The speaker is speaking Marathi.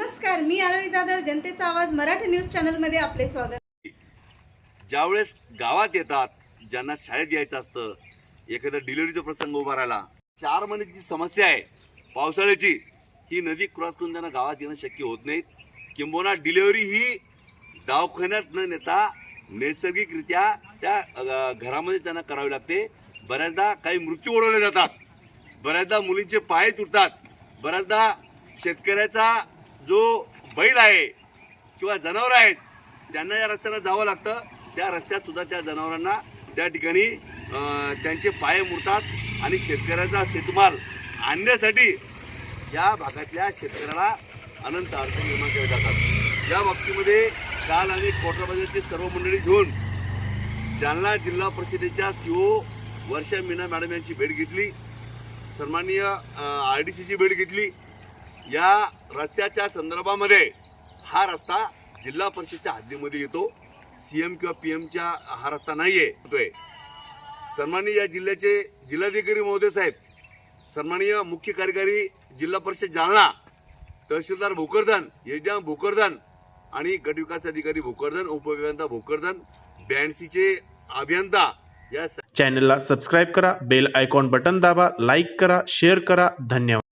नमस्कार मी आरोही जाधव जनतेचा आवाज मराठी न्यूज चॅनलमध्ये आपले स्वागत. ज्यावेळेस गावात येतात ज्यांना शाळेत यायचं असतं एखादा डिलिव्हरीचा प्रसंग उभा राहिला चार महिन्याची समस्या आहे पावसाळ्याची ही नदी क्रॉस करून त्यांना गावात येणं शक्य होत नाही. किंबहुना डिलिव्हरी ही दवाखान्यात न नेता नैसर्गिकरित्या त्या घरामध्ये त्यांना करावी लागते. बऱ्याचदा काही मृत्यू ओढवले जातात. बऱ्याचदा मुलींचे पाय तुटतात. बऱ्याचदा शेतकऱ्याचा जो बैल आहे किंवा जनावरं आहेत त्यांना या रस्त्याला जावं लागतं. त्या रस्त्यात सुद्धा त्या जनावरांना त्या ठिकाणी त्यांचे पाय मुरतात आणि शेतकऱ्याचा शेतमाल आणण्यासाठी या भागातल्या शेतकऱ्याला अनंत अडचणी निर्माण केल्या जातात. या बाबतीमध्ये काल आम्ही कोटराबाजारची सर्व मंडळी घेऊन जालना जिल्हा परिषदेच्या सीओ वर्षा मीना मॅडम यांची भेट घेतली. सन्माननीय आर डी सीची भेट घेतली. या रस्त्याच्या संदर्भामध्ये हा रस्ता जिल्हा परिषदच्या हद्दीमध्ये येतो. सी एम किंवा पी एमच्या हा रस्ता नाही आहे सन्माननीय या जिल्ह्याचे जिल्हाधिकारी महोदय साहेब सन्माननीय मुख्य कार्यकारी जिल्हा परिषद जालना तहसीलदार भोकरदन एजम भोकरदन आणि गटविकास अधिकारी भोकरदन उपअभियंता भोकरदन ब्याऐंशीचे अभियंता या चॅनलला सबस्क्राईब करा बेल आयकॉन बटन दाबा लाईक करा शेअर करा. धन्यवाद.